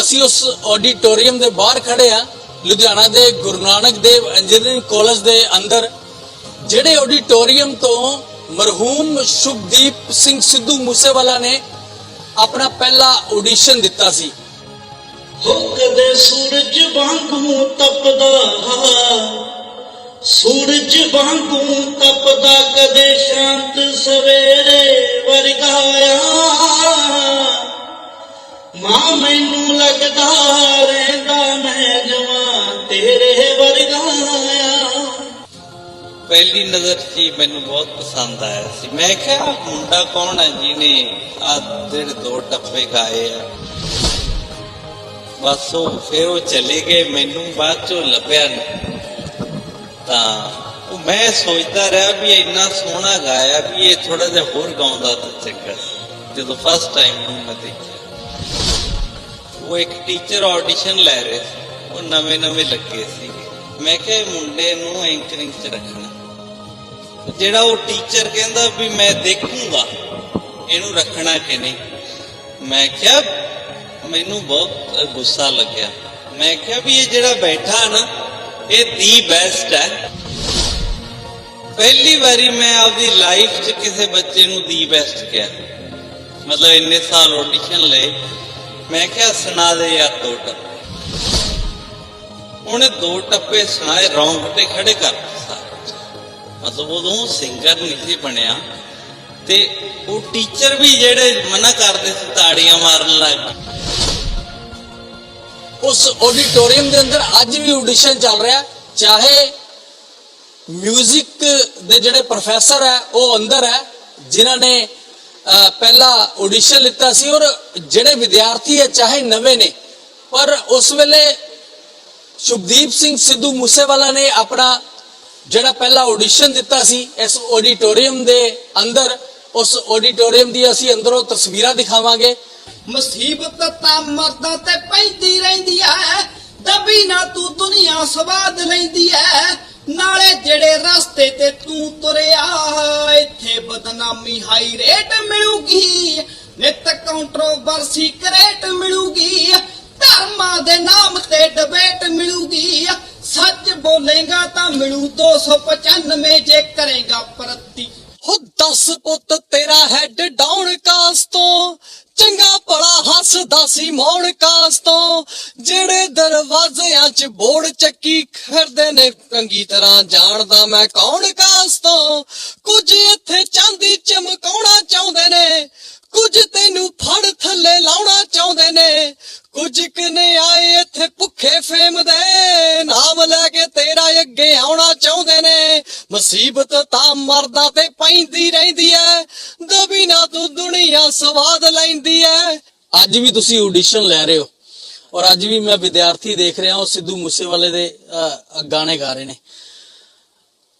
ਅਸੀਂ ਉਸ ਆਡੀਟੋਰੀਅਮ ਦੇ ਬਾਹਰ ਖੜੇ ਆ ਲੁਧਿਆਣਾ ਦੇ ਗੁਰੂ ਨਾਨਕ ਦੇਵ ਇੰਜੀਨੀਅਰਿੰਗ ਕਾਲਜ ਦੇ ਅੰਦਰ, ਜਿਹੜੇ ਆਡੀਟੋਰੀਅਮ ਤੋਂ ਮਰਹੂਮ ਸ਼ੁਭਦੀਪ ਸਿੰਘ ਸਿੱਧੂ ਮੂਸੇਵਾਲਾ ਨੇ ਆਪਣਾ ਪਹਿਲਾ ਆਡੀਸ਼ਨ ਦਿੱਤਾ ਸੀ। ਹੋ ਕਦੇ ਸੂਰਜ ਵਾਂਗੂ ਤਪਦਾ ਸੂਰਜ ਵਾਂਗੂ ਤਪਦਾ ਕਦੇ ਸ਼ਾਂਤ ਸਵੇਰੇ ਵਰਗਾਇਆ ਮਾਂ ਮੈਨੂੰ ਲੱਗਦਾ ਰਹਿੰਦਾ ਮੈਂ ਜਵਾਂ ਤੇਰੇ ਵਰਗਾਇਆ ਪਹਿਲੀ ਨਜ਼ਰ 'ਚ ਮੈਨੂੰ ਬਹੁਤ ਪਸੰਦ ਆਇਆ ਸੀ। ਮੈਂ ਕਿਹਾ, ਮੁੰਡਾ ਕੌਣ ਹੈ ਜਿਹਨੇ ਆ ਜਿਹੜੇ ਦੋ ਟੱਪੇ ਗਾਏ ਆ? ਬਸ ਉਹ ਫਿਰ ਉਹ ਚਲੇ ਗਏ, ਮੈਨੂੰ ਬਾਅਦ ਚੋਂ ਲੱਭਿਆ ਨਹੀਂ ਤਾਂ ਉਹ ਮੈਂ ਸੋਚਦਾ ਰਿਹਾ ਵੀ ਇੰਨਾ ਸੋਹਣਾ ਗਾਇਆ ਵੀ ਇਹ ਥੋੜਾ ਜਿਹਾ ਹੋਰ ਗਾਉਂਦਾ ਤਾਂ ਚੰਗਾ ਜਦੋਂ ਫਸਟ ਟਾਈਮ ਨੂੰ ਮੈਂ ਦੇਖਿਆ। ਉਹ ਇੱਕ ਟੀਚਰ ਆਡੀਸ਼ਨ ਲੈ ਰਹੇ ਸੀ। ਉਹ ਨਵੇਂ ਨਵੇਂ ਲੱਗੇ ਸੀ। ਮੈਂ ਕਿਹਾ ਮੁੰਡੇ ਨੂੰ ਐਂਕਰਿੰਗ 'ਚ ਰੱਖਣਾ। ਜਿਹੜਾ ਉਹ ਟੀਚਰ ਕਹਿੰਦਾ ਵੀ ਮੈਂ ਦੇਖੂੰਗਾ, ਇਹਨੂੰ ਰੱਖਣਾ ਕਿ ਨਹੀਂ? ਮੈਂ ਕਿਹਾ, ਮੈਨੂੰ ਬਹੁਤ ਗੁੱਸਾ ਲੱਗਿਆ। ਮੈਂ ਕਿਹਾ ਵੀ ਇਹ ਜਿਹੜਾ ਬੈਠਾ ਨਾ, ਇਹ ਦੀ ਬੈਸਟ ਹੈ। ਪਹਿਲੀ ਵਾਰੀ ਮੈਂ ਆਪਦੀ ਲਾਈਫ 'ਚ ਕਿਸੇ ਬੱਚੇ ਨੂੰ ਦੀ ਬੈਸਟ ਕਿਹਾ। ਮਤਲਬ ਇੰਨੇ ਸਾਲ ਆਡੀਸ਼ਨ ਲਏ। ਮੈਂ ਕਿਹਾ, ਸੁਣਾ ਦੇ ਯਾਰ ਦੋ ਟੱਪੇ। ਉਹਨੇ ਦੋ ਟੱਪੇ ਸੁਣਾਏ ਰੌਂਗਟੇ ਖੜੇ ਕਰ ਮਤਲਬ ਉਦੋਂ ਸਿੰਗਰ ਨਹੀਂ ਸੀ ਬਣਿਆ ਤੇ ਉਹ ਟੀਚਰ ਵੀ ਜਿਹੜੇ ਮਨਾ ਕਰਦੇ ਸੀ, ਤਾੜੀਆਂ ਮਾਰਨ ਲੱਗ ਉਸ ਆਡੀਟੋਰੀਅਮ ਦੇ ਅੰਦਰ ਅੱਜ ਵੀ ਆਡੀਸ਼ਨ ਚੱਲ ਰਿਹਾ। ਚਾਹੇ 뮤직 ਦੇ ਜਿਹੜੇ ਪ੍ਰੋਫੈਸਰ ਹੈ, ਉਹ ਅੰਦਰ ਹੈ, ਜਿਨ੍ਹਾਂ ਨੇ ਪਹਿਲਾ ਆਡੀਸ਼ਨ ਲਿੱਤਾ ਸੀ ਔਰ ਜਿਹੜੇ ਵਿਦਿਆਰਥੀ ਹੈ ਚਾਹੇ ਨਵੇਂ ਨੇ, ਪਰ ਉਸ ਵੇਲੇ ਸ਼ੁਭਦੀਪ ਸਿੰਘ ਸਿੱਧੂ ਮੂਸੇਵਾਲਾ ਨੇ ਆਪਣਾ ਜਿਹੜਾ ਪਹਿਲਾ ਆਡੀਸ਼ਨ ਦਿੱਤਾ ਸੀ, ਇਸ ਆਡੀਟੋਰੀਅਮ ਦੇ ਅੰਦਰ, ਉਸ ਆਡੀਟੋਰੀਅਮ ਦੀ ਅਸੀਂ ਅੰਦਰੋਂ ਤਸਵੀਰਾਂ ਦਿਖਾਵਾਂਗੇ। ਮੁਸੀਬਤ ਤਾਂ ਮਰਦਾਂ ਤੇ ਪੈਂਦੀ ਰਹਿੰਦੀ ਐ ਦਬੀ ਨਾ ਤੂੰ ਦੁਨੀਆ ਸਵਾਦ ਲੈਂਦੀ ਐ ਨਾਲੇ ਜਿਹੜੇ ਰਸਤੇ ਤੇ ਤੂੰ ਤੁਰਿਆ ਇੱਥੇ ਬਦਨਾਮੀ ਹਾਈ ਰੇਟ ਮਿਲੂਗੀ। ਨਿਤ ਕਾਉਂਟਰੋਵਰਸੀ ਕਰੇਟ ਮਿਲੂਗੀ। ਧਰਮਾਂ ਦੇ ਨਾਮ ਤੇ ਡਿਬੇਟ ਮਿਲੂਗੀ। ਸੱਚ ਬੋਲੇਗਾ ਤਾਂ ਮਿਲੂ 295 ਜੇ ਕਰੇਗਾ ਪ੍ਰਤੀ। ਹੋ ਦਸ ਪੁੱਤ, ਤੇਰਾ ਹੈਡ ਡਾਊਨ ਕਾਸ ਤੋਂ। ਚੰਗਾ ਭਲਾ ਹੱਸਦਾ ਸੀ ਮੌਣ ਕਾਸ ਤੋਂ। ਜਿਹੜੇ ਦਰਵਾਜ਼ਿਆਂ 'ਚ ਬੋੜ ਨੇ ਚੰਗੀ ਤਰ੍ਹਾਂ ਜਾਣਦਾ ਮੈਂ ਕੌਣ ਕਾਸ ਤੋਂ ਕੁਝ ਇੱਥੇ ਚਾਂਦੀ ਚਮਕਾਉਣਾ ਚਾਹੁੰਦੇ ਨੇ, ਕੁਝ ਤੈਨੂੰ ਫੜ ਥੱਲੇ ਲਾਉਣਾ ਚਾਹੁੰਦੇ ਨੇ। ਕੁਝ ਕਨੇ ਆਏ ਇੱਥੇ ਭੁੱਖੇ ਫੇਮ ਦੇ, ਨਾਮ ਲੈ ਕੇ ਤੇਰਾ ਅੱਗੇ ਆਉਣਾ ਚਾਹੁੰਦੇ ਨੇ। ਮੁਸੀਬਤ ਤਾਂ ਮਰਦਾ ਤੇ ਪੈਂਦੀ ਰਹਿੰਦੀ ਐ, ਦਬੀ ਨਾ ਤੂੰ ਦੁਨੀਆ ਸਵਾਦ ਲੈਂਦੀ ਐ। ਅੱਜ ਵੀ ਤੁਸੀਂ ਆਡੀਸ਼ਨ ਲੈ ਰਹੇ ਹੋ। ਔਰ ਅੱਜ ਵੀ ਮੈਂ ਵਿਦਿਆਰਥੀ ਦੇਖ ਰਿਹਾ ਹਾਂ ਉਹ ਸਿੱਧੂ ਮੂਸੇਵਾਲੇ ਦੇ ਗਾਣੇ ਗਾ ਰਹੇ ਨੇ।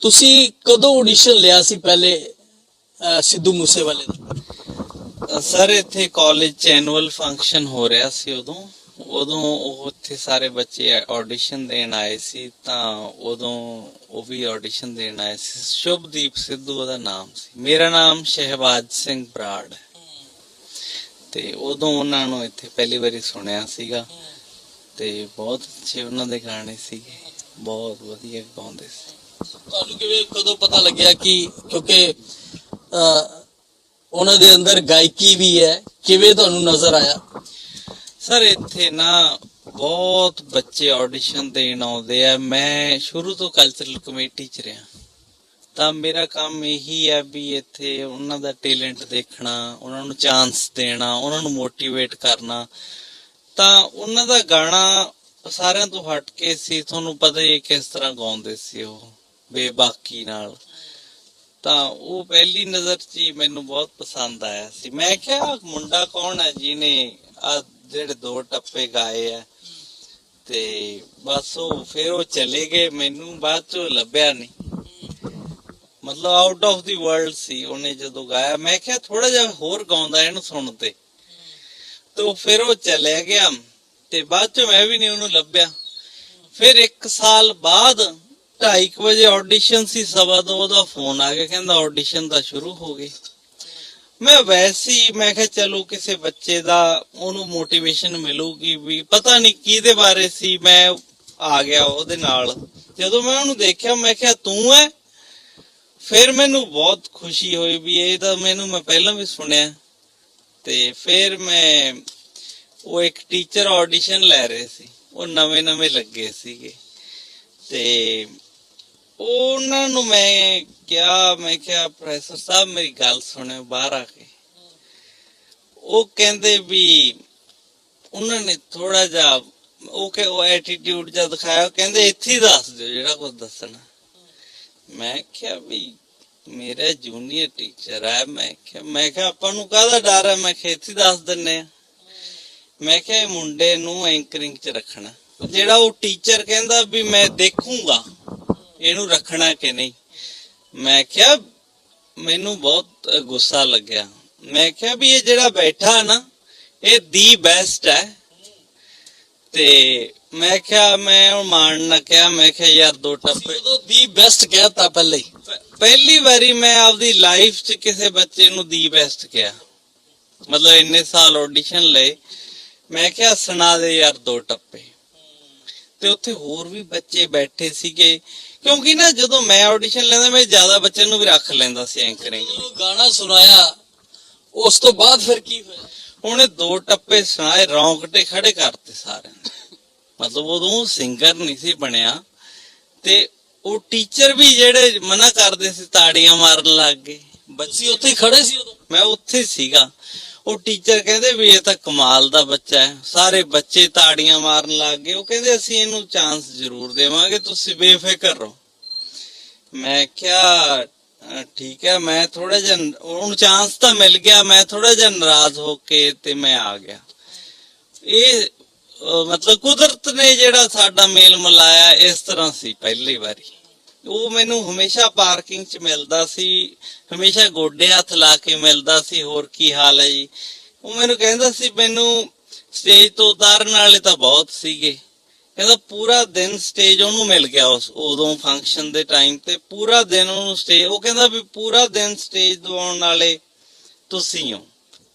ਤੁਸੀਂ ਕਦੋਂ ਆਡੀਸ਼ਨ ਲਿਆ ਸੀ ਪਹਿਲੇ ਅਹ, ਸਿੱਧੂ ਮੂਸੇਵਾਲੇ ਦਾ ਸਰ ਇੱਥੇ ਕਾਲਜ ਚ ਐਨੂਅਲ ਫੰਕਸ਼ਨ ਹੋ ਰਿਹਾ ਸੀ ਉਦੋਂ। ਉਦੋਂ ਉਹ ਉੱਥੇ ਸਾਰੇ ਬੱਚੇ ਆਡੀਸ਼ਨ ਦੇਣ ਆਏ ਸੀ ਤਾਂ ਉਦੋਂ ਉਹ ਵੀ ਆਡੀਸ਼ਨ ਦੇਣ ਆਏ ਸੀ। ਸ਼ੁਭਦੀਪ ਸਿੱਧੂ ਉਹਦਾ ਨਾਮ ਸੀ। ਮੇਰਾ ਨਾਮ ਸ਼ਹਿਬਾਜ਼ ਸਿੰਘ ਬਰਾੜ ਤੇ ਉਦੋਂ ਉਹਨਾਂ ਨੂੰ ਇੱਥੇ ਪਹਿਲੀ ਵਾਰੀ ਸੁਣਿਆ ਸੀਗਾ। ਤੇ ਬਹੁਤ ਅੱਛੇ ਉਹਨਾਂ ਦੇ ਗਾਣੇ ਸੀਗੇ। ਬਹੁਤ ਵਧੀਆ ਗਾਉਂਦੇ ਸੀ। ਤੁਹਾਨੂੰ ਕਿਵੇਂ ਕਦੋਂ ਪਤਾ ਲੱਗਿਆ ਕਿ ਕਿਉਂਕਿ ਉਹਨਾਂ ਦੇ ਅੰਦਰ ਗਾਇਕੀ ਵੀ ਹੈ ਕਿਵੇਂ ਤੁਹਾਨੂੰ ਨਜ਼ਰ ਆਇਆ? ਸਰ ਇੱਥੇ ਨਾ ਬਹੁਤ ਬੱਚੇ ਆਡੀਸ਼ਨ ਦੇਣ ਆਉਂਦੇ ਆ। ਮੈਂ ਸ਼ੁਰੂ ਤੋਂ ਕਲਚਰਲ ਕਮੇਟੀ ਚ ਰਿਹਾ। ਤਾਂ ਮੇਰਾ ਕੰਮ ਇਹੀ ਹੈ ਵੀ ਇੱਥੇ ਉਹਨਾਂ ਦਾ ਟੈਲੈਂਟ ਦੇਖਣਾ ਉਹਨਾਂ ਨੂੰ ਚਾਂਸ ਦੇਣਾ ਉਹਨਾਂ ਨੂੰ ਮੋਟੀਵੇਟ ਕਰਨਾ। ਤਾਂ ਉਹਨਾਂ ਦਾ ਗਾਣਾ ਸਾਰਿਆਂ ਤੋਂ ਹਟ ਕੇ ਸੀ, ਤੁਹਾਨੂੰ ਪਤਾ ਹੀ ਹੈ ਕਿਸ ਤਰ੍ਹਾਂ ਗਾਉਂਦੇ ਸੀ ਉਹ, ਬੇਬਾਕੀ ਨਾਲ। ਤਾਂ ਉਹ ਪਹਿਲੀ ਨਜ਼ਰ 'ਚ ਹੀ ਮੈਨੂੰ ਬਹੁਤ ਪਸੰਦ ਆਇਆ ਸੀ। ਮੈਂ ਕਿਹਾ, ਮੁੰਡਾ ਕੌਣ ਹੈ ਜਿਹਨੇ ਆ ਜਿਹੜੇ ਦੋ ਟੱਪੇ ਗਾਏ ਆ? ਤੇ ਬਸ ਉਹ ਫਿਰ ਉਹ ਚਲੇ ਗਏ, ਮੈਨੂੰ ਬਾਅਦ ਚੋਂ ਲੱਭਿਆ ਨਹੀਂ। ਮਤਲਬ ਆਊਟ ਆਫ ਦੀ ਵਰਲਡ ਸੀ, ਉਹਨੇ ਜਦੋਂ ਗਾਇਆ। ਮੈਂ ਕਿਹਾ ਥੋੜਾ ਜਿਹਾ ਹੋਰ ਗਾਉਂਦਾ, ਇਹਨੂੰ ਸੁਣ ਤੇ ਤੇ ਫਿਰ ਉਹ ਚਲੇ ਗਿਆ ਤੇ ਬਾਅਦ ਚ ਮੈਂ ਵੀ ਨਹੀਂ ਉਹਨੂੰ ਲੱਭਿਆ। ਫਿਰ 1 ਸਾਲ ਬਾਅਦ 2:30 ਵਜੇ ਆਡੀਸ਼ਨ ਸੀ, ਸਵਾ ਦੋ ਉਹਦਾ ਫੋਨ ਆ ਗਿਆ, ਕਹਿੰਦਾ ਆਡੀਸ਼ਨ ਦਾ ਸ਼ੁਰੂ ਹੋ ਗਈ। ਮੈਂ ਵੈਸੇ, ਮੈਂ ਕਿਹਾ ਚਲੋ ਕਿਸੇ ਬੱਚੇ ਦਾ ਉਹਨੂੰ ਮੋਟੀਵੇਸ਼ਨ ਮਿਲੂਗੀ ਵੀ ਪਤਾ ਨਹੀਂ ਕਿਹਦੇ ਬਾਰੇ ਸੀ, ਮੈਂ ਆ ਗਿਆ ਉਹਦੇ ਨਾਲ। ਜਦੋਂ ਮੈਂ ਉਹਨੂੰ ਦੇਖਿਆ, ਮੈਂ ਕਿਹਾ ਤੂੰ ਹੈ ਫਿਰ ਮੈਨੂੰ ਬਹੁਤ ਖੁਸ਼ੀ ਹੋਈ ਵੀ ਇਹ ਤਾਂ ਮੈਨੂੰ, ਮੈਂ ਪਹਿਲਾਂ ਵੀ ਸੁਣਿਆ। ਤੇ ਫਿਰ ਮੈਂ ਉਹ ਇੱਕ ਟੀਚਰ ਆਡੀਸ਼ਨ ਲੈ ਰਹੇ ਸੀ। ਉਹ ਨਵੇਂ ਨਵੇਂ ਲੱਗੇ ਸੀਗੇ। ਤੇ ਉਹਨਾਂ ਨੂੰ ਮੈਂ ਕਿਹਾ ਮੈਂ ਕਿਹਾ, ਪ੍ਰੋਫੈਸਰ ਸਾਹਿਬ, ਮੇਰੀ ਗੱਲ ਸੁਣਿਓ ਬਾਹਰ ਆ ਕੇ। ਉਹ ਕਹਿੰਦੇ ਵੀ ਉਹਨਾਂ ਨੇ ਥੋੜਾ ਜਿਹਾ ਉਹ ਕਿ ਉਹ ਐਟੀਟਿਊਡ ਜਿਹਾ ਦਿਖਾਇਆ। ਕਹਿੰਦੇ, ਇੱਥੇ ਦੱਸ ਦਿਓ ਜਿਹੜਾ ਕੁਝ ਦੱਸਣਾ। ਮੈਂ ਕਿਹਾ ਵੀ ਮੇਰਾ ਜੂਨੀਅਰ ਟੀਚਰ ਹੈ ਮੈਂ ਕਿਹਾ ਮੈਂ ਕਿਹਾ, ਆਪਾਂ ਨੂੰ ਕਾਹਦਾ ਡਰ ਹੈ ਮੈਂ ਕਿਹਾ, ਇੱਥੇ ਹੀ ਦੱਸ ਦਿੰਨੇ ਆ। ਮੈਂ ਕਿਹਾ, ਇਹ ਮੁੰਡੇ ਨੂੰ ਐਂਕਰਿੰਗ 'ਚ ਰੱਖਣਾ। ਜਿਹੜਾ ਉਹ ਟੀਚਰ ਕਹਿੰਦਾ ਵੀ ਮੈਂ ਦੇਖੂੰਗਾ, ਇਹਨੂੰ ਰੱਖਣਾ ਕਿ ਨਹੀਂ? ਮੈਂ ਕਿਹਾ, ਮੈਨੂੰ ਬਹੁਤ ਗੁੱਸਾ ਲੱਗਿਆ। ਮੈਂ ਕਿਹਾ ਵੀ ਇਹ ਜਿਹੜਾ ਬੈਠਾ ਨਾ, ਇਹ ਦੀ ਬੈਸਟ ਹੈ ਤੇ ਮੈਂ ਕਿਹਾ, ਮੈਂ ਉਹ ਮਾਣ ਨਾ ਕਿਹਾ, ਮੈਂ ਕਿਹਾ, ਯਾਰ ਦੋ ਟੱਪੇ ਉਦੋਂ ਦੀ ਬੈਸਟ ਕਹਿਤਾ ਪਹਿਲੇ ਪਹਿਲੀ ਵਾਰੀ ਮੈਂ ਆਪਦੀ ਲਾਈਫ 'ਚ ਕਿਸੇ ਬੱਚੇ ਨੂੰ ਦੀ ਬੈਸਟ ਕਿਹਾ। ਮਤਲਬ ਇੰਨੇ ਸਾਲ ਆਡੀਸ਼ਨ ਲਏ। ਮੈਂ ਕਿਹਾ ਸੁਣਾ ਦੇ ਯਾਰ ਦੋ ਟੱਪੇ। ਤੇ ਉੱਥੇ ਹੋਰ ਵੀ ਬੱਚੇ ਬੈਠੇ ਸੀਗੇ। ਕਿਉਂਕਿ ਨਾ ਜਦੋਂ ਮੈਂ ਆਡੀਸ਼ਨ ਲੈਂਦਾ ਮੈਂ ਜ਼ਿਆਦਾ ਬੱਚਿਆਂ ਨੂੰ ਵੀ ਰੱਖ ਲੈਂਦਾ ਸੀ ਐਂਕਰਿੰਗ ਜਦੋਂ ਗਾਣਾ ਸੁਣਾਇਆ ਉਸ ਤੋਂ ਬਾਅਦ ਫਿਰ ਕੀ ਹੋਇਆ? ਉਹਨੇ ਦੋ ਟੱਪੇ ਸੁਣਾਏ ਰੌਂਗਟੇ ਖੜੇ ਕਰਤੇ ਸਾਰਿਆਂ ਨੇ। ਮਤਲਬ ਉਦੋਂ ਸਿੰਗਰ ਨਹੀਂ ਸੀ ਬਣਿਆ। ਤੇ ਉਹ ਟੀਚਰ ਵੀ ਜਿਹੜੇ ਮਨਾ ਕਰਦੇ ਸੀ ਤਾੜੀਆਂ ਮਾਰਨ ਲੱਗ ਗਏ। ਬੱਚੇ ਤੁਸੀਂ ਉੱਥੇ ਹੀ ਖੜੇ ਸੀ ਉਦੋਂ। ਮੈਂ ਉੱਥੇ ਸੀਗਾ। ਉਹ ਟੀਚਰ ਕਹਿੰਦੇ ਵੀ ਇਹ ਤਾਂ ਕਮਾਲ ਦਾ ਬੱਚਾ ਹੈ। ਸਾਰੇ ਬੱਚੇ ਤਾੜੀਆਂ ਮਾਰਨ ਲੱਗ ਗਏ। ਉਹ ਕਹਿੰਦੇ ਅਸੀਂ ਇਹਨੂੰ ਚਾਂਸ ਜ਼ਰੂਰ ਦੇਵਾਂਗੇ, ਤੁਸੀਂ ਬੇਫਿਕਰ ਰਹੋ। ਮੈਂ ਕਿਹਾ ਠੀਕ ਹੈ, ਮੈਂ ਥੋੜਾ ਜਿਹਾ ਉਹਨੂੰ ਚਾਂਸ ਤਾਂ ਮਿਲ ਗਿਆ। ਮੈਂ ਥੋੜਾ ਜਿਹਾ ਨਾਰਾਜ਼ ਹੋ ਕੇ ਤੇ ਮੈਂ ਆ ਗਿਆ। ਇਹ ਮਤਲਬ ਕੁਦਰਤ ਨੇ ਜਿਹੜਾ ਸਾਡਾ ਮੇਲ ਮਿਲਾਇਆ ਇਸ ਤਰ੍ਹਾਂ ਸੀ ਪਹਿਲੀ ਵਾਰੀ। ਉਹ ਮੈਨੂੰ ਹਮੇਸ਼ਾ ਪਾਰਕਿੰਗ 'ਚ ਮਿਲਦਾ ਸੀ, ਹਮੇਸ਼ਾ ਗੋਡੇ ਹੱਥ ਲਾ ਕੇ ਮਿਲਦਾ ਸੀ, ਹੋਰ ਕੀ ਹਾਲ ਹੈ ਜੀ। ਉਹ ਮੈਨੂੰ ਕਹਿੰਦਾ ਸੀ, ਮੈਨੂੰ ਸਟੇਜ ਤੋਂ ਉਤਾਰਨ ਵਾਲੇ ਤਾਂ ਬਹੁਤ ਸੀਗੇ। ਕਹਿੰਦਾ, ਪੂਰਾ ਦਿਨ ਸਟੇਜ ਉਹਨੂੰ ਮਿਲ ਗਿਆ ਉਸ, ਉਦੋਂ ਫੰਕਸ਼ਨ ਦੇ ਟਾਈਮ ਤੇ। ਪੂਰਾ ਦਿਨ ਉਹਨੂੰ ਸਟੇਜ ਉਹ ਕਹਿੰਦਾ ਵੀ ਪੂਰਾ ਦਿਨ ਸਟੇਜ ਦਵਾਉਣ ਵਾਲੇ ਤੁਸੀਂ ਹੋ।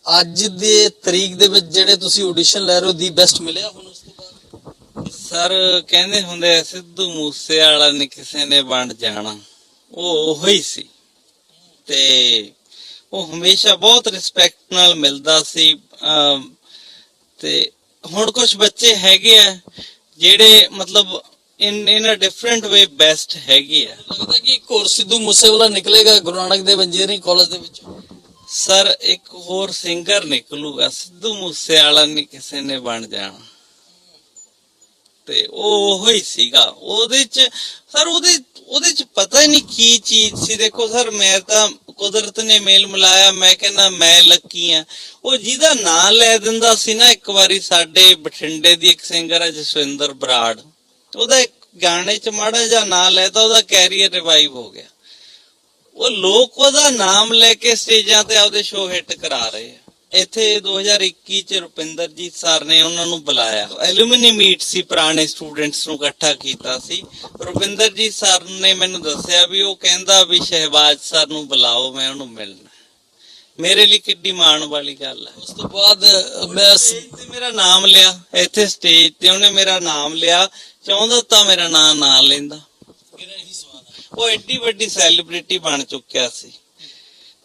ਅੱਜ ਦੇ ਤਰੀਕ ਦੇ ਵਿੱਚ ਜਿਹੜੇ ਤੁਸੀਂ ਆਡੀਸ਼ਨ ਲੈ ਰਹੇ ਹੋ ਦੀ ਬੈਸਟ ਮਿਲਿਆ ਹੁਣ ਉਸ ਤੋਂ ਬਾਅਦ? ਸਰ ਕਹਿੰਦੇ ਹੁੰਦੇ ਆ, ਸਿੱਧੂ ਮੂਸੇ ਵਾਲਾ ਨੇ ਕਿਸੇ ਨੇ ਵੰਡ ਜਾਣਾ। ਉਹ ਉਹੀ ਸੀ। ਤੇ ਉਹ ਹਮੇਸ਼ਾ ਬਹੁਤ ਰਿਸਪੈਕਟ ਨਾਲ ਮਿਲਦਾ ਸੀ ਅਮ, ਤੇ ਹੁਣ ਕੁਝ ਬੱਚੇ ਹੈਗੇ ਆ ਜਿਹੜੇ ਮਤਲਬ ਇਨ ਇਨ ਅ ਡਿਫਰੈਂਟ ਵੇ ਬੈਸਟ ਹੈਗੇ ਆ। ਲੱਗਦਾ ਕਿ ਇੱਕ ਹੋਰ ਸਿੱਧੂ ਮੂਸੇਵਾਲਾ ਨਿਕਲੇਗਾ ਗੁਰੂ ਨਾਨਕ ਦੇਵ ਇੰਜੀਨੀਅਰਿੰਗ ਕਾਲਜ ਦੇ ਵਿੱਚ। ਸਰ, ਇੱਕ ਹੋਰ ਸਿੰਗਰ ਨਿਕਲੂਗਾ, ਸਿੱਧੂ ਮੂਸੇਵਾਲਾ ਨਹੀਂ ਕਿਸੇ ਨੇ ਬਣ ਜਾਣਾ। ਤੇ ਉਹ ਉਹੋ ਹੀ ਸੀਗਾ। ਉਹਦੇ ਚ, ਸਰ, ਉਹਦੇ ਉਹਦੇ ਚ ਪਤਾ ਹੀ ਨਹੀਂ ਕੀ ਚੀਜ਼ ਸੀ। ਦੇਖੋ ਸਰ, ਮੈਂ ਤਾਂ ਕੁਦਰਤ ਨੇ ਮੇਲ ਮਿਲਾਇਆ। ਮੈਂ ਕਹਿੰਦਾ, ਮੈਂ ਲੱਕੀ ਆ। ਉਹ ਜਿਹਦਾ ਨਾਂ ਲੈ ਦਿੰਦਾ ਸੀ ਨਾ ਇੱਕ ਵਾਰੀ ਸਾਡੇ ਬਠਿੰਡੇ ਦੀ ਇੱਕ ਸਿੰਗਰ ਹੈ, ਜਸਵਿੰਦਰ ਬਰਾੜ। ਉਹਦਾ ਇੱਕ ਗਾਣੇ ਚ ਮਾੜਾ ਜਿਹਾ ਨਾਂ ਲੈਤਾ ਉਹਦਾ ਕੈਰੀਅਰ ਰਿਵਾਈਵ ਹੋ ਗਿਆ। ਉਹ ਲੋਕ ਉਹਦਾ ਨਾਮ ਲੈ ਕੇ ਸਟੇਜਾਂ ਤੇ ਆਪਦੇ ਸ਼ੋਅ ਹਿੱਟ ਕਰਾ ਰਹੇ ਆ। ਇੱਥੇ 2021 ਚ ਰੁਪਿੰਦਰਜੀਤ ਸਰ ਨੇ ਉਹਨਾਂ ਨੂੰ ਬੁਲਾਇਆ। ਐਲੂਮਨੀ ਮੀਟ ਸੀ, ਪੁਰਾਣੇ ਸਟੂਡੈਂਟਸ ਨੂੰ ਇਕੱਠਾ ਕੀਤਾ ਸੀ। ਰੁਪਿੰਦਰਜੀਤ ਸਰ ਨੇ ਮੈਨੂੰ ਦੱਸਿਆ ਵੀ ਉਹ ਕਹਿੰਦਾ ਵੀ ਸ਼ਹਿਬਾਜ਼ ਸਰ ਨੂੰ ਬੁਲਾਓ, ਮੈਂ ਉਹਨੂੰ ਮਿਲਣਾ। ਮੇਰੇ ਲਈ ਕਿੱਡੀ ਮਾਣ ਵਾਲੀ ਗੱਲ ਹੈ ਉਸ ਤੋਂ ਬਾਅਦ ਮੈਂ ਤੇ ਮੇਰਾ ਨਾਮ ਲਿਆ, ਇੱਥੇ ਸਟੇਜ ਤੇ ਉਹਨੇ ਮੇਰਾ ਨਾਮ ਲਿਆ। ਚਾਹੁੰਦਾ ਤਾਂ ਮੇਰਾ ਨਾਮ ਨਾ ਲੈਂਦਾ। ਉਹ ਐਡੀ ਵੱਡੀ ਸੈਲੀਬ੍ਰਿਟੀ ਬਣ ਚੁੱਕਿਆ ਸੀ।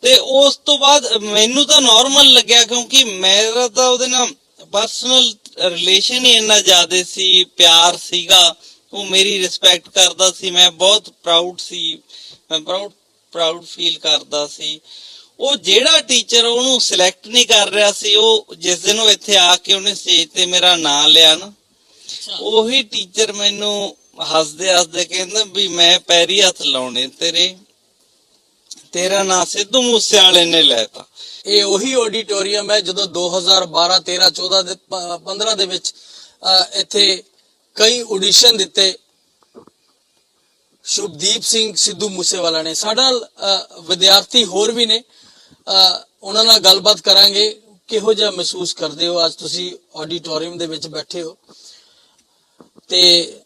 ਤੇ ਉਸ ਤੋਂ ਬਾਅਦ ਮੈਨੂੰ ਤਾਂ ਨਾਰਮਲ ਲੱਗਿਆ ਕਿਉਂਕਿ ਮੇਰਾ ਤਾਂ ਉਹਦੇ ਨਾਲ ਪਰਸਨਲ ਰਿਲੇਸ਼ਨ ਹੀ ਇੰਨਾ ਜ਼ਿਆਦਾ ਸੀ ਪਿਆਰ ਸੀਗਾ। ਉਹ ਮੇਰੀ ਰਿਸਪੈਕਟ ਕਰਦਾ ਸੀ ਮੈਂ ਬਹੁਤ ਪ੍ਰਾਊਡ ਸੀ ਮੈਂ ਪ੍ਰਾਊਡ ਪ੍ਰਾਊਡ ਫੀਲ ਕਰਦਾ ਸੀ। ਉਹ ਜਿਹੜਾ ਟੀਚਰ ਉਹਨੂੰ ਸਿਲੈਕਟ ਨਹੀਂ ਕਰ ਰਿਹਾ ਸੀ ਉਹ ਜਿਸ ਦਿਨ ਉਹ ਇੱਥੇ ਆ ਕੇ ਉਹਨੇ ਸਟੇਜ ਤੇ ਮੇਰਾ ਨਾਮ ਲਿਆ ਨਾ ਉਹੀ ਟੀਚਰ ਮੈਨੂੰ ਹੱਸਦੇ ਹੱਸਦੇ ਕਹਿੰਦਾ ਵੀ ਮੈਂ ਪੈਰੀ ਹੱਥ ਲਾਉਣੇ ਤੇਰੇ। ਤੇਰਾ ਨਾਂ ਸਿੱਧੂ ਮੂਸੇ ਨੇ ਲੈਤਾ। ਇਹ ਉਹੀ ਆਡੀਟੋਰੀਅਮ ਹੈ ਜਦੋਂ 2012 13 14 ਦੇ 15 ਦੇ ਵਿੱਚ ਇੱਥੇ ਕਈ ਆਡੀਸ਼ਨ ਦਿੱਤੇ। ਸ਼ੁਭਦੀਪ ਸਿੰਘ ਸਿੱਧੂ ਮੂਸੇਵਾਲਾ ਨੇ। ਸਾਡੇ ਨਾਲ ਵਿਦਿਆਰਥੀ ਹੋਰ ਵੀ ਨੇ। ਅ, ਉਹਨਾਂ ਨਾਲ ਗੱਲਬਾਤ ਕਰਾਂਗੇ। ਕਿਹੋ ਜਿਹਾ ਮਹਿਸੂਸ ਕਰਦੇ ਹੋ? ਅੱਜ ਤੁਸੀਂ ਆਡੀਟੋਰੀਅਮ ਦੇ ਵਿੱਚ ਬੈਠੇ ਹੋ। ਤੇ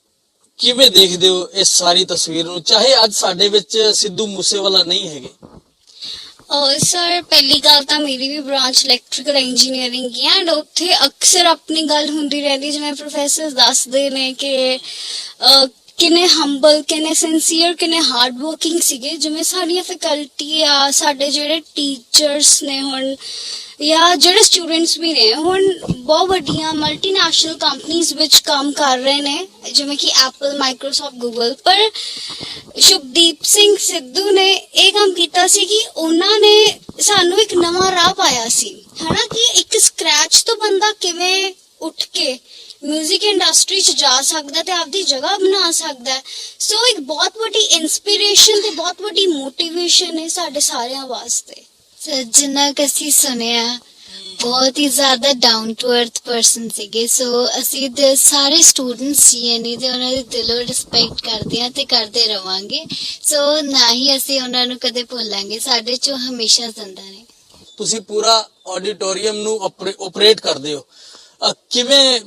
ਕਿਵੇਂ ਦੇਖਦੇ ਹੋ ਇਸ ਸਾਰੀ ਤਸਵੀਰ ਨੂੰ? ਚਾਹੇ ਅੱਜ ਸਾਡੇ ਵਿੱਚ ਸਿੱਧੂ ਮੂਸੇਵਾਲਾ ਨਹੀਂ ਹੈਗੇ। ਸਰ, ਪਹਿਲੀ ਗੱਲ ਤਾਂ ਮੇਰੀ ਵੀ ਬ੍ਰਾਂਚ ਇਲੈਕਟ੍ਰੀਕਲ ਇੰਜੀਨੀਅਰਿੰਗ ਹੈ ਐਂਡ ਉੱਥੇ ਅਕਸਰ ਆਪਣੀ ਗੱਲ ਹੁੰਦੀ ਰਹਿੰਦੀ ਜਿਵੇਂ ਪ੍ਰੋਫੈਸਰ ਦੱਸਦੇ ਨੇ ਕਿ ਕਿੰਨੇ ਹੰਬਲ ਕਿੰਨੇ ਸਿੰਸੀਅਰ ਕਿੰਨੇ ਹਾਰਡ ਵਰਕਿੰਗ ਸੀਗੇ। ਜਿਵੇਂ ਸਾਡੀਆਂ ਫੈਕਲਟੀ ਆ, ਸਾਡੇ ਜਿਹੜੇ ਟੀਚਰਸ ਨੇ ਹੁਣ, ਜਾਂ ਜਿਹੜੇ ਸਟੂਡੈਂਟਸ ਵੀ ਨੇ, ਹੁਣ ਬਹੁਤ ਵੱਡੀਆਂ ਮਲਟੀਨੈਸ਼ਨਲ ਕੰਪਨੀਆਂ ਵਿੱਚ ਕੰਮ ਕਰ ਰਹੇ ਨੇ, ਜਿਵੇਂ ਕਿ ਐਪਲ ਮਾਈਕਰੋਸਾਫਟ ਗੂਗਲ ਪਰ ਸ਼ੁਭਦੀਪ ਸਿੰਘ ਸਿੱਧੂ ਨੇ ਇਹ ਕੰਮ ਕੀਤਾ ਸੀ ਕਿ ਉਹਨਾਂ ਨੇ ਸਾਨੂੰ ਇੱਕ ਨਵਾਂ ਰਾਹ ਪਾਇਆ ਸੀ। ਹਨਾ ਕਿ ਇੱਕ ਸਕ੍ਰੈਚ ਤੋਂ ਬੰਦਾ ਕਿਵੇਂ ਉੱਠ ਕੇ 뮤직 ਇੰਡਸਟਰੀ 'ਚ ਜਾ ਸਕਦਾ ਤੇ ਆਪਦੀ ਜਗ੍ਹਾ ਬਣਾ ਸਕਦਾ ਸੋ ਇੱਕ ਬਹੁਤ ਵੱਡੀ ਇਨਸਪੀਰੇਸ਼ਨ ਤੇ ਬਹੁਤ ਵੱਡੀ ਮੋਟੀਵੇਸ਼ਨ ਹੈ ਸਾਡੇ ਸਾਰਿਆਂ ਵਾਸਤੇ। ਜਿੰਨਾ ਕੁ ਅਸੀਂ ਸੁਣਿਆ ਬਹੁਤ ਹੀ ਜ਼ਿਆਦਾ ਡਾਊਨ ਟੂ ਅਰਥ ਪਰਸਨ ਸੀਗੇ। ਸੋ ਅਸੀਂ ਦੇ ਸਾਰੇ ਸਟੂਡੈਂਟਸ ਯਾਨੀ ਤੇ ਉਹਨਾਂ ਦੇ ਦਿਲੋਂ ਰਿਸਪੈਕਟ ਕਰਦੇ ਹਾਂ ਤੇ ਕਰਦੇ ਰਵਾਂਗੇ। ਸੋ ਨਾ ਹੀ ਅਸੀਂ ਉਹਨਾਂ ਨੂੰ ਕਦੇ ਭੁੱਲਾਂਗੇ। ਸਾਡੇ ਚੋਂ ਹਮੇਸ਼ਾ ਜ਼ਿੰਦਾ ਨੇ ਤੁਸੀਂ ਪੂਰਾ ਆਡੀਟੋਰੀਅਮ ਨੂੰ ਆਪਰੇਟ ਕਰਦੇ ਹੋ। ਕਿਵੇਂ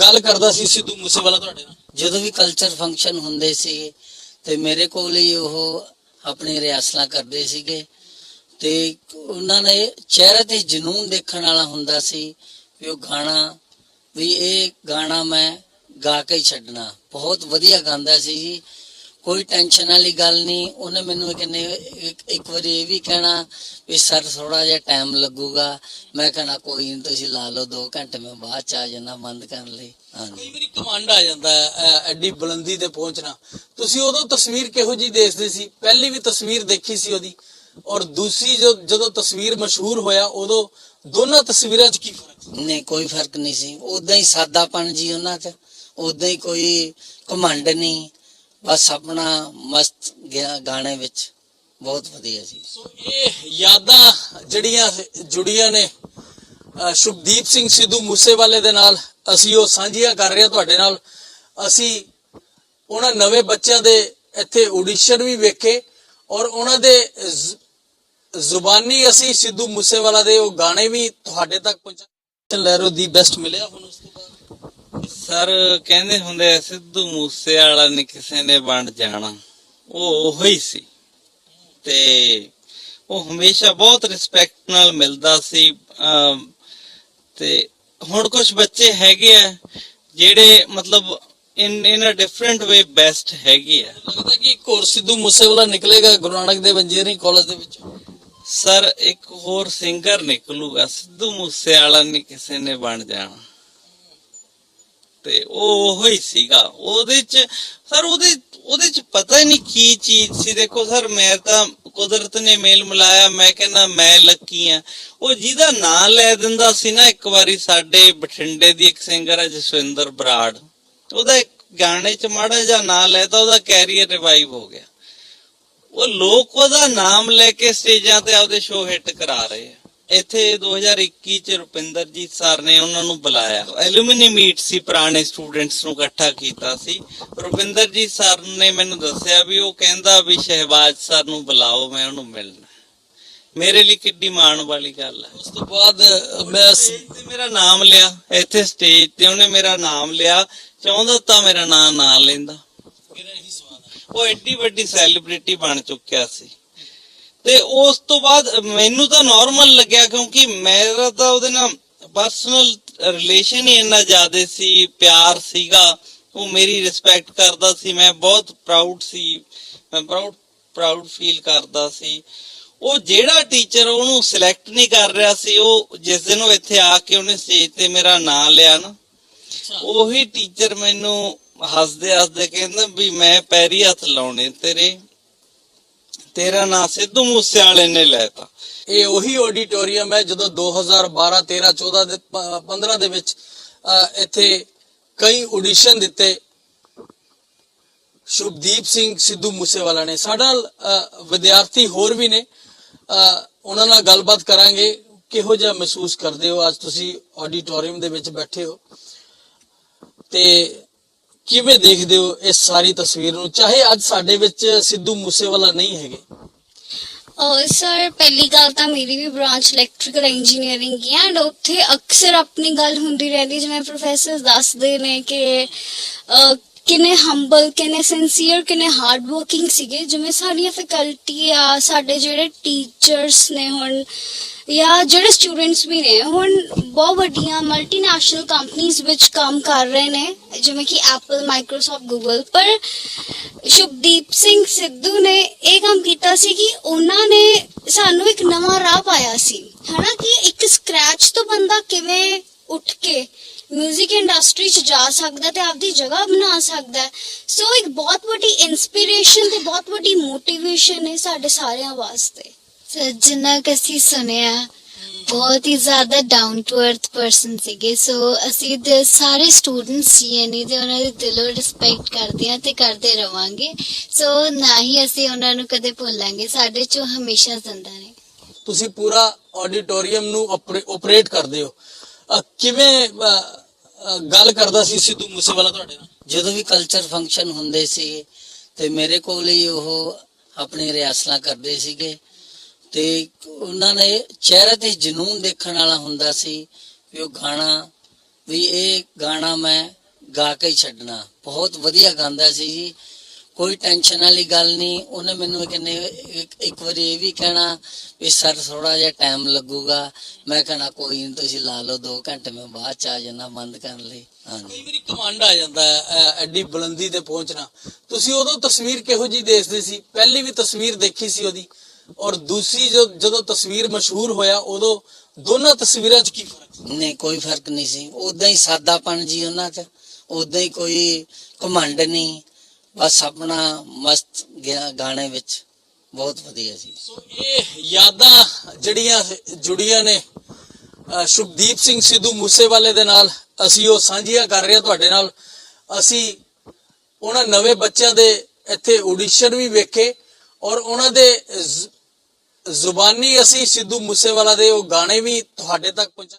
ਗੱਲ ਕਰਦਾ ਸੀ ਸਿੱਧੂ ਮੂਸੇਵਾਲਾ ਤੁਹਾਡੇ ਨਾਲ। ਜਦੋਂ ਵੀ ਕਲਚਰ ਫੰਕਸ਼ਨ ਹੁੰਦੇ ਸੀ ਤੇ ਮੇਰੇ ਕੋਲ ਹੀ ਉਹ ਆਪਣੀ ਰਿਆਸਲਾਂ ਕਰਦੇ ਸੀਗੇ ਤੇ ਉਹਨਾਂ ਨੇ ਚਿਹਰੇ ਤੇ ਜਨੂਨ ਦੇਖਣ ਵਾਲਾ ਹੁੰਦਾ ਸੀ ਵੀ ਉਹ ਗਾਣਾ, ਵੀ ਇਹ ਗਾਣਾ ਮੈਂ ਗਾ ਕੇ ਛੱਡਣਾ। ਬਹੁਤ ਵਧੀਆ ਗਾਉਂਦਾ ਸੀ ਜੀ। ਕੋਈ ਟੈਨਸ਼ਨ ਵਾਲੀ ਗੱਲ ਨਹੀਂ। ਉਹਨੇ ਮੈਨੂੰ ਕਹਿੰਨੇ ਇੱਕ- ਵਾਰੀ ਇਹ ਵੀ ਕਹਿਣਾ ਵੀ ਸਰ ਥੋੜਾ ਜਿਹਾ ਟਾਈਮ ਲੱਗੂਗਾ। ਮੈਂ ਕਹਿਣਾ ਕੋਈ ਨਹੀਂ ਤੁਸੀਂ ਲਾ ਲਓ 2 ਘੰਟੇ ਮੈਂ ਬਾਅਦ ਚ ਆ ਜਾਣਾ ਬੰਦ ਕਰਨ ਲਈ। ਕਈ ਵਾਰੀ ਕਮਾਂਡ ਆ ਜਾਂਦਾ ਹੈ ਐਡੀ ਬੁਲੰਦੀ ਤੇ ਪਹੁੰਚਣਾ। ਤੁਸੀਂ ਉਦੋਂ ਤਸਵੀਰ ਕਿਹੋ ਜੀ ਦੇਖਦੇ ਸੀ? ਪਹਿਲੀ ਵੀ ਤਸਵੀਰ ਦੇਖੀ ਸੀ ਉਹਦੀ। ਔਰ ਦੂਸਰੀ ਜੋ ਜਦੋਂ ਤਸਵੀਰ ਮਸ਼ਹੂਰ ਹੋਇਆ ਉਦੋਂ ਦੋਨਾਂ ਤਸਵੀਰਾਂ 'ਚ ਕੀ ਫ਼ਰਕ ਨਹੀਂ ਕੋਈ ਫ਼ਰਕ ਨਹੀਂ ਸੀ। ਉਦਾਂ ਹੀ ਸਾਦਾਪਣ ਜੀ ਉਹਨਾਂ 'ਚ। ਉਦਾਂ ਹੀ ਕੋਈ ਘਮੰਡ ਨਹੀਂ। ਬਸ ਆਪਣਾ ਮਸਤ ਗਿਆ- ਗਾਣੇ ਵਿੱਚ ਬਹੁਤ ਵਧੀਆ ਸੀ। ਸੋ ਇਹ ਯਾਦਾਂ ਜਿਹੜੀਆਂ ਜੁੜੀਆਂ ਨੇ ਸ਼ੁਭਦੀਪ ਸਿੰਘ ਸਿੱਧੂ ਮੂਸੇਵਾਲੇ ਦੇ ਨਾਲ ਅਸੀਂ ਉਹ ਸਾਂਝੀਆਂ ਕਰ ਰਹੇ ਹਾਂ ਤੁਹਾਡੇ ਨਾਲ। ਅਸੀਂ ਉਹਨਾਂ ਨਵੇਂ ਬੱਚਿਆਂ ਦੇ ਇੱਥੇ ਆਡੀਸ਼ਨ ਵੀ ਵੇਖੇ ਔਰ ਉਹਨਾਂ ਦੇ ਜ਼ੁਬਾਨੀ ਅਸੀਂ ਸਿੱਧੂ ਮੂਸੇਵਾਲਾ ਦੇ ਉਹ ਗਾਣੇ ਵੀ ਤੁਹਾਡੇ ਤੱਕ ਪਹੁੰਚਾ ਲਹਿਰੋ ਦੀ ਬੈਸਟ ਮਿਲਿਆ ਹੁਣ ਉਸ ਤੋਂ ਬਾਅਦ। ਸਰ ਕਹਿੰਦੇ ਹੁੰਦੇ ਆ, ਸਿੱਧੂ ਮੂਸੇ ਵਾਲਾ ਨਹੀਂ ਕਿਸੇ ਨੇ ਵੰਡ ਜਾਣਾ। ਉਹ ਉਹੋ ਹੀ ਸੀ। ਤੇ ਉਹ ਹਮੇਸ਼ਾ ਬਹੁਤ ਰਿਸਪੈਕਟ ਨਾਲ ਮਿਲਦਾ ਸੀ। ਅਮ, ਤੇ ਹੁਣ ਕੁਝ ਬੱਚੇ ਹੈਗੇ ਆ ਜਿਹੜੇ ਮਤਲਬ ਇਨ ਇਨ ਅ ਡਿਫਰੈਂਟ ਵੇ ਬੈਸਟ ਹੈਗੇ ਆ। ਲੱਗਦਾ ਕਿ ਇੱਕ ਹੋਰ ਸਿੱਧੂ ਮੂਸੇਵਾਲਾ ਨਿਕਲੇਗਾ ਗੁਰੂ ਨਾਨਕ ਦੇਵ ਇੰਜੀਨੀਅਰਿੰਗ ਕਾਲਜ ਦੇ ਵਿੱਚ? ਸਰ ਇੱਕ ਹੋਰ ਸਿੰਗਰ ਨਿਕਲੂਗਾ। ਸਿੱਧੂ ਮੂਸੇ ਵਾਲਾ ਨਹੀਂ ਕਿਸੇ ਨੇ ਬਣ ਜਾਣਾ। ਤੇ ਉਹ ਉਹੋ ਹੀ ਸੀਗਾ। ਉਹਦੇ ਚ, ਸਰ ਉਹਦੇ ਉਹਦੇ ਚ ਪਤਾ ਹੀ ਨਹੀਂ ਕੀ ਚੀਜ਼ ਸੀ। ਦੇਖੋ ਸਰ, ਮੈਂ ਤਾਂ ਕੁਦਰਤ ਨੇ ਮੇਲ ਮਿਲਾਇਆ। ਮੈਂ ਕਹਿੰਦਾ, ਮੈਂ ਲੱਕੀ ਆ। ਉਹ ਜਿਹਦਾ ਨਾਂ ਲੈ ਦਿੰਦਾ ਸੀ ਨਾ ਇੱਕ ਵਾਰੀ ਸਾਡੇ ਬਠਿੰਡੇ ਦੀ ਇੱਕ ਸਿੰਗਰ ਹੈ ਜਸਵਿੰਦਰ ਬਰਾੜ। ਉਹਦਾ ਇੱਕ ਗਾਣੇ ਚ ਮਾੜਾ ਜਿਹਾ ਨਾਂ ਲੈਤਾ ਉਹਦਾ ਕੈਰੀਅਰ ਰਿਵਾਈਵ ਹੋ ਗਿਆ। ਉਹ ਲੋਕ ਉਹਦਾ ਨਾਮ ਲੈ ਕੇ ਸਟੇਜਾਂ ਤੇ ਆਪਦੇ ਸ਼ੋਅ ਹਿੱਟ ਕਰਾ ਰਹੇ ਆ। ਇੱਥੇ 2021 ਚ ਰੁਪਿੰਦਰਜੀਤ ਸਰ ਨੇ ਉਹਨਾਂ ਨੂੰ ਬੁਲਾਇਆ। ਐਲੂਮਨੀ ਮੀਟ ਸੀ, ਪੁਰਾਣੇ ਸਟੂਡੈਂਟਸ ਨੂੰ ਇਕੱਠਾ ਕੀਤਾ ਸੀ। ਰੁਪਿੰਦਰਜੀਤ ਸਰ ਨੇ ਮੈਨੂੰ ਦੱਸਿਆ ਵੀ ਉਹ ਕਹਿੰਦਾ ਵੀ ਸ਼ਹਿਬਾਜ਼ ਸਰ ਨੂੰ ਬੁਲਾਓ, ਮੈਂ ਉਹਨੂੰ ਮਿਲਣਾ। ਮੇਰੇ ਲਈ ਕਿੱਡੀ ਮਾਣ ਵਾਲੀ ਗੱਲ ਹੈ। ਉਸ ਤੋਂ ਬਾਅਦ ਮੈਂ ਤੇ ਮੇਰਾ ਨਾਮ ਲਿਆ। ਇੱਥੇ ਸਟੇਜ ਤੇ ਉਹਨੇ ਮੇਰਾ ਨਾਮ ਲਿਆ। ਚਾਹੁੰਦਾ ਤਾਂ ਮੇਰਾ ਨਾਮ ਨਾ ਲੈਂਦਾ। ਉਹ ਐਡੀ ਵੱਡੀ ਸੈਲੀਬ੍ਰਿਟੀ ਬਣ ਚੁੱਕਿਆ ਸੀ। ਤੇ ਉਸ ਤੋਂ ਬਾਅਦ ਮੈਨੂੰ ਤਾਂ ਨਾਰਮਲ ਲੱਗਿਆ ਕਿਉਂਕਿ ਮੇਰਾ ਤਾਂ ਉਹਦੇ ਨਾਲ ਪਰਸਨਲ ਰਿਲੇਸ਼ਨ ਹੀ ਇੰਨਾ ਜ਼ਿਆਦਾ ਸੀ ਪਿਆਰ ਸੀਗਾ ਉਹ ਮੇਰੀ ਰਿਸਪੈਕਟ ਕਰਦਾ ਸੀ ਮੈਂ ਬਹੁਤ ਪ੍ਰਾਊਡ ਸੀ ਮੈਂ ਪ੍ਰਾਊਡ ਪ੍ਰਾਊਡ ਫੀਲ ਕਰਦਾ ਸੀ। ਉਹ ਜਿਹੜਾ ਟੀਚਰ ਉਹਨੂੰ ਸਿਲੈਕਟ ਨਹੀਂ ਕਰ ਰਿਹਾ ਸੀ ਉਹ ਜਿਸ ਦਿਨ ਉਹ ਇੱਥੇ ਆ ਕੇ ਉਹਨੇ ਸਟੇਜ ਤੇ ਮੇਰਾ ਨਾਮ ਲਿਆ ਨਾ ਉਹੀ ਟੀਚਰ ਮੈਨੂੰ ਹੱਸਦੇ ਹੱਸਦੇ ਕਹਿੰਦਾ ਵੀ ਮੈਂ ਪੈਰੀ ਹੱਥ ਲਾਉਣੇ ਤੇਰੇ। ਤੇਰਾ ਨਾਂ ਸਿੱਧੂ ਮੂਸੇ ਵਾਲੇ ਨੇ ਲੈਤਾ। ਇਹ ਉਹੀ ਆਡੀਟੋਰੀਅਮ ਹੈ ਜਦੋਂ 2012 13 14 ਦੇ 15 ਦੇ ਵਿੱਚ ਇੱਥੇ ਕਈ ਆਡੀਸ਼ਨ ਦਿੱਤੇ। ਸ਼ੁਭਦੀਪ ਸਿੰਘ ਸਿੱਧੂ ਮੂਸੇਵਾਲਾ ਨੇ। ਸਾਡਾ ਵਿਦਿਆਰਥੀ ਹੋਰ ਵੀ ਨੇ। ਅ, ਉਹਨਾਂ ਨਾਲ ਗੱਲਬਾਤ ਕਰਾਂਗੇ। ਕਿਹੋ ਜਿਹਾ ਮਹਿਸੂਸ ਕਰਦੇ ਹੋ? ਅੱਜ ਤੁਸੀਂ ਆਡੀਟੋਰੀਅਮ ਦੇ ਵਿੱਚ ਬੈਠੇ ਹੋ। ਤੇ ਕਿਵੇਂ ਦੇਖਦੇ ਹੋ ਇਸ ਸਾਰੀ ਤਸਵੀਰ ਨੂੰ? ਚਾਹੇ ਅੱਜ ਸਾਡੇ ਵਿੱਚ ਸਿੱਧੂ ਮੂਸੇਵਾਲਾ ਨਹੀਂ ਹੈਗੇ। ਸਰ, ਪਹਿਲੀ ਗੱਲ ਤਾਂ ਮੇਰੀ ਵੀ ਬ੍ਰਾਂਚ ਇਲੈਕਟ੍ਰੀਕਲ ਇੰਜੀਨੀਅਰਿੰਗ ਹੈ ਐਂਡ ਉੱਥੇ ਅਕਸਰ ਆਪਣੀ ਗੱਲ ਹੁੰਦੀ ਰਹਿੰਦੀ ਜਿਵੇਂ ਪ੍ਰੋਫੈਸਰ ਦੱਸਦੇ ਨੇ ਕਿ ਕਿੰਨੇ ਹੰਬਲ ਕਿੰਨੇ ਸਿੰਸੀਅਰ ਕਿੰਨੇ ਹਾਰਡ ਵਰਕਿੰਗ ਸੀਗੇ, ਜਿਵੇਂ ਸਾਡੀਆਂ ਫੈਕਲਟੀ ਆ, ਸਾਡੇ ਜਿਹੜੇ ਟੀਚਰਸ ਨੇ ਹੁਣ, ਜਾਂ ਜਿਹੜੇ ਸਟੂਡੈਂਟਸ ਵੀ ਨੇ, ਹੁਣ ਬਹੁਤ ਵੱਡੀਆਂ ਮਲਟੀਨੈਸ਼ਨਲ ਕੰਪਨੀਆਂ ਵਿੱਚ ਕੰਮ ਕਰ ਰਹੇ ਨੇ, ਜਿਵੇਂ ਕਿ ਐਪਲ ਮਾਈਕਰੋਸਾਫਟ ਗੂਗਲ ਪਰ ਸ਼ੁਭਦੀਪ ਸਿੰਘ ਸਿੱਧੂ ਨੇ ਇਹ ਕੰਮ ਕੀਤਾ ਸੀ ਕਿ ਉਹਨਾਂ ਨੇ ਸਾਨੂੰ ਇੱਕ ਨਵਾਂ ਰਾਹ ਪਾਇਆ ਸੀ। ਹਨਾ ਕਿ ਇੱਕ ਸਕ੍ਰੈਚ ਤੋਂ ਬੰਦਾ ਕਿਵੇਂ ਉੱਠ ਕੇ 뮤직 ਇੰਡਸਟਰੀ 'ਚ ਜਾ ਸਕਦਾ ਤੇ ਆਪਦੀ ਜਗ੍ਹਾ ਬਣਾ ਸਕਦਾ। ਸੋ ਇੱਕ ਬਹੁਤ ਵੱਡੀ ਇਨਸਪੀਰੇਸ਼ਨ ਤੇ ਬਹੁਤ ਵੱਡੀ ਮੋਟੀਵੇਸ਼ਨ ਹੈ ਸਾਡੇ ਸਾਰਿਆਂ ਵਾਸਤੇ। ਸਰ ਜਿੰਨਾ ਕੁ ਅਸੀਂ ਸੁਣਿਆ ਬਹੁਤ ਹੀ ਜ਼ਿਆਦਾ ਡਾਊਨ ਟੂ ਅਰਥ ਪਰਸਨ ਸੀਗੇ। ਸੋ ਅਸੀਂ ਦੇ ਸਾਰੇ ਸਟੂਡੈਂਟਸ ਜੀ ਨੇ ਤੇ ਉਹਨਾਂ ਦੇ ਦਿਲੋਂ ਰਿਸਪੈਕਟ ਕਰਦੇ ਹਾਂ ਤੇ ਕਰਦੇ ਰਵਾਂਗੇ। ਸੋ ਨਾ ਹੀ ਅਸੀਂ ਉਹਨਾਂ ਨੂੰ ਕਦੇ ਭੁੱਲਾਂਗੇ। ਸਾਡੇ ਚੋਂ ਹਮੇਸ਼ਾ ਜ਼ਿੰਦਾ ਨੇ ਤੁਸੀਂ ਪੂਰਾ ਆਡੀਟੋਰੀਅਮ ਨੂੰ ਆਪਰੇਟ ਕਰਦੇ ਹੋ। ਕਿਵੇਂ ਗੱਲ ਕਰਦਾ ਸੀ ਸਿੱਧੂ ਮੂਸੇਵਾਲਾ ਤੁਹਾਡੇ ਨਾਲ? ਜਦੋਂ ਵੀ ਕਲਚਰ ਫੰਕਸ਼ਨ ਹੁੰਦੇ ਸੀ ਤੇ ਮੇਰੇ ਕੋਲ ਹੀ ਉਹ ਆਪਣੀ ਰਿਹਰਸਲਾਂ ਕਰਦੇ ਸੀਗੇ ਤੇ ਉਹਨਾਂ ਨੇ ਚਿਹਰੇ ਤੇ ਜਨੂਨ ਦੇਖਣ ਵਾਲਾ ਹੁੰਦਾ ਸੀ ਵੀ ਉਹ ਗਾਣਾ, ਵੀ ਇਹ ਗਾਣਾ ਮੈਂ ਗਾ ਕੇ ਛੱਡਣਾ। ਬਹੁਤ ਵਧੀਆ ਗਾਉਂਦਾ ਸੀ ਜੀ। ਕੋਈ ਟੈਨਸ਼ਨ ਵਾਲੀ ਗੱਲ ਨਹੀਂ। ਉਹਨੇ ਮੈਨੂੰ ਕਿੰਨੇ ਇੱਕ- ਵਾਰੀ ਇਹ ਵੀ ਕਹਿਣਾ ਵੀ ਸਰ ਥੋੜਾ ਜਿਹਾ ਟਾਈਮ ਲੱਗੂਗਾ। ਮੈਂ ਕਹਿਣਾ ਕੋਈ ਨਹੀਂ ਤੁਸੀਂ ਲਾ ਲਓ 2 ਘੰਟੇ ਮੈਂ ਬਾਅਦ ਚ ਆ ਜਾਣਾ ਬੰਦ ਕਰਨ ਲਈ। ਕਈ ਵਾਰੀ ਕਮਾਂਡ ਆ ਜਾਂਦਾ ਐਡੀ ਬੁਲੰਦੀ ਤੇ ਪਹੁੰਚਣਾ। ਤੁਸੀਂ ਉਦੋਂ ਤਸਵੀਰ ਕਿਹੋ ਜੀ ਦੇਖਦੇ ਸੀ? ਪਹਿਲੀ ਵੀ ਤਸਵੀਰ ਦੇਖੀ ਸੀ ਉਹਦੀ। ਔਰ ਦੂਸਰੀ ਜਦੋਂ ਤਸਵੀਰ ਮਸ਼ਹੂਰ ਹੋਇਆ ਉਦੋਂ ਦੋਨਾਂ ਤਸਵੀਰਾਂ 'ਚ ਕੀ ਫ਼ਰਕ ਨਹੀਂ ਕੋਈ ਫ਼ਰਕ ਨਹੀਂ ਸੀ। ਉਦਾਂ ਹੀ ਸਾਦਾਪਣ ਜੀ ਉਹਨਾਂ 'ਚ। ਉਦਾਂ ਹੀ ਕੋਈ ਘਮੰਡ ਨਹੀਂ। ਬਸ ਆਪਣਾ ਮਸਤ ਗਿਆ ਗਾਣੇ ਵਿੱਚ, ਬਹੁਤ ਵਧੀਆ ਸੀ। ਸੋ ਇਹ ਯਾਦਾਂ ਜਿਹੜੀਆਂ ਜੁੜੀਆਂ ਨੇ ਸ਼ੁਭਦੀਪ ਸਿੰਘ ਸਿੱਧੂ ਮੂਸੇਵਾਲੇ ਦੇ ਨਾਲ ਅਸੀਂ ਉਹ ਸਾਂਝੀਆਂ ਕਰ ਰਹੇ ਹਾਂ ਤੁਹਾਡੇ ਨਾਲ। ਅਸੀਂ ਉਹਨਾਂ ਨਵੇਂ ਬੱਚਿਆਂ ਦੇ ਇੱਥੇ ਆਡੀਸ਼ਨ ਵੀ ਵੇਖੇ ਔਰ ਉਹਨਾਂ ਦੇ ਜ਼ੁਬਾਨੀ ਅਸੀਂ ਸਿੱਧੂ ਮੂਸੇਵਾਲਾ ਦੇ ਉਹ ਗਾਣੇ ਵੀ ਤੁਹਾਡੇ ਤੱਕ ਪਹੁੰਚਾ